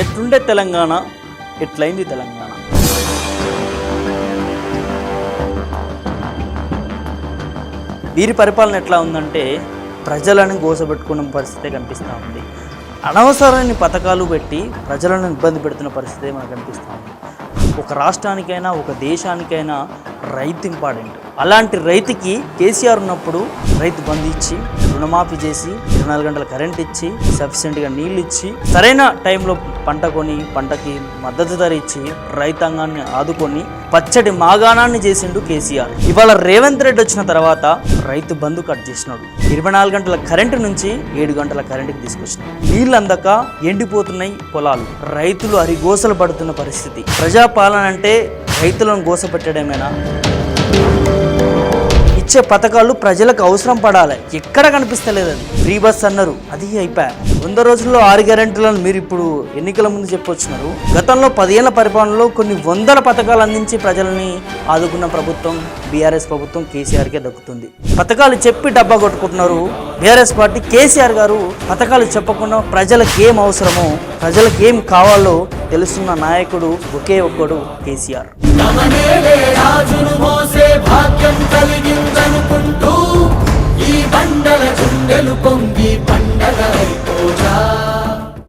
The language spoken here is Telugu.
ఎట్లుండే తెలంగాణ ఎట్లయింది తెలంగాణ? వీరి పరిపాలన ఎట్లా ఉందంటే ప్రజలను గోసపెట్టుకున్న పరిస్థితే కనిపిస్తూ ఉంది. అనవసరమైన పథకాలు పెట్టి ప్రజలను ఇబ్బంది పెడుతున్న పరిస్థితే మనకు కనిపిస్తూ ఉంది. ఒక రాష్ట్రానికైనా ఒక దేశానికైనా రైతు ఇంపార్టెంట్. అలాంటి రైతుకి కేసీఆర్ ఉన్నప్పుడు రైతు బంధు ఇచ్చి రుణమాఫీ చేసి ఇరవై నాలుగు గంటల కరెంట్ ఇచ్చి సఫిషియెంట్గా నీళ్ళు ఇచ్చి సరైన టైంలో పంట కొని పంటకి మద్దతు ధర ఇచ్చి రైతాంగాన్ని ఆదుకొని పచ్చడి మాగాణాన్ని చేసిండు కేసీఆర్. ఇవాళ రేవంత్ రెడ్డి వచ్చిన తర్వాత రైతు బంధు కట్ చేసినాడు. ఇరవై నాలుగు గంటల కరెంటు నుంచి ఏడు గంటల కరెంటుకి తీసుకొచ్చినాడు. నీళ్ళు అందక ఎండిపోతున్నాయి పొలాలు. రైతులు అరిగోసలు పడుతున్న పరిస్థితి. ప్రజాపాలన అంటే రైతులను గోసపెట్టడమేనా? ఇచ్చే పథకాలు ప్రజలకు అవసరం పడాలి. ఎక్కడ కనిపిస్తలేదు అది. ఫ్రీ బస్ అన్నారు. అది అయిపోయా వంద రోజుల్లో ఆరు గ్యారెంటీలను మీరు ఇప్పుడు ఎన్నికల ముందు చెప్పొచ్చినారు. గతంలో పదిహేళ్ళ పరిపాలనలో కొన్ని వందల పథకాలు అందించి ప్రజల్ని ఆదుకున్న ప్రభుత్వం బీఆర్ఎస్ ప్రభుత్వం కేసీఆర్కే దక్కుతుంది. పథకాలు చెప్పి డబ్బా కొట్టుకుంటున్నారు. బీఆర్ఎస్ పార్టీ కేసీఆర్ గారు పథకాలు చెప్పకుండా ప్రజలకు ఏం అవసరమో ప్రజలకు ఏం కావాలో తెలుస్తున్న నాయకుడు ఒకే ఒక్కడు కేసీఆర్. రాజును మోసే కొండలు పొంగి పండు